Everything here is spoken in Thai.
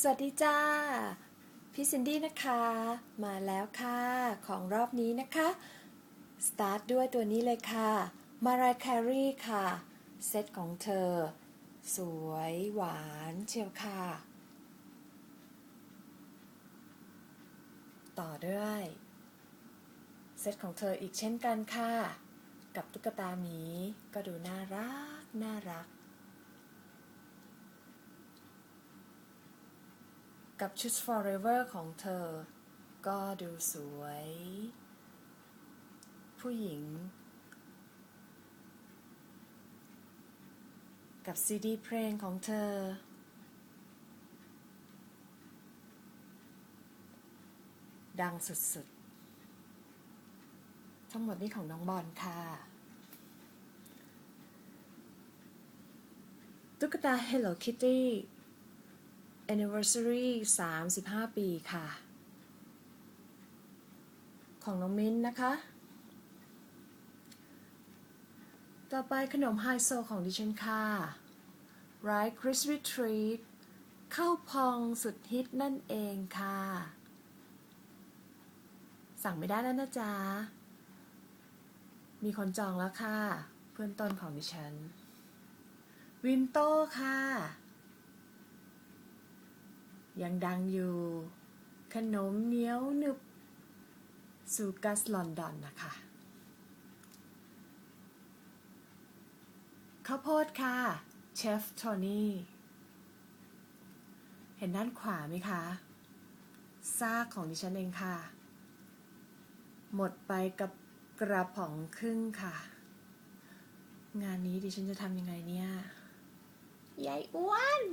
สวัสดีจ้า พี่ซินดี้นะคะ มาแล้วค่ะ ของรอบนี้นะคะ สตาร์ทด้วยตัวนี้เลยค่ะ มารายแครีค่ะ เซตของเธอ สวยหวานเชียวค่ะ ต่อด้วย เซตของเธออีกเช่นกันค่ะ กับตุ๊กตาหมีก็ดูน่ารัก น่ารัก กับชุด forever ของเธอ ก็ดูสวย ผู้หญิง กับซีดีเพลงของเธอ ดังสุดๆ ทั้งหมดนี้ของน้องบอลค่ะตุ๊กตา Hello Kitty anniversary 35 ปีค่ะ ของน้องมิ้นนะคะ ต่อไปขนมไฮโซของดิฉันค่ะ Rice Crispy Treat ข้าวพองสุดฮิตนั่นเองค่ะ สั่งไม่ได้แล้วนะจ๊ะ มีคนจองแล้วค่ะ เพื่อนต้นของดิฉัน วินโต้ค่ะ ยังดังอยู่ ขนมเหนียวหนึบซูกัสลอนดอนนะคะ ข้าวโพดค่ะเชฟโทนี่ เห็นด้านขวาไหมคะ ซากของดิฉันเองค่ะ หมดไปกับกระป๋องครึ่งค่ะ งานนี้ดิฉันจะทำยังไงเนี่ย ยายอ้วน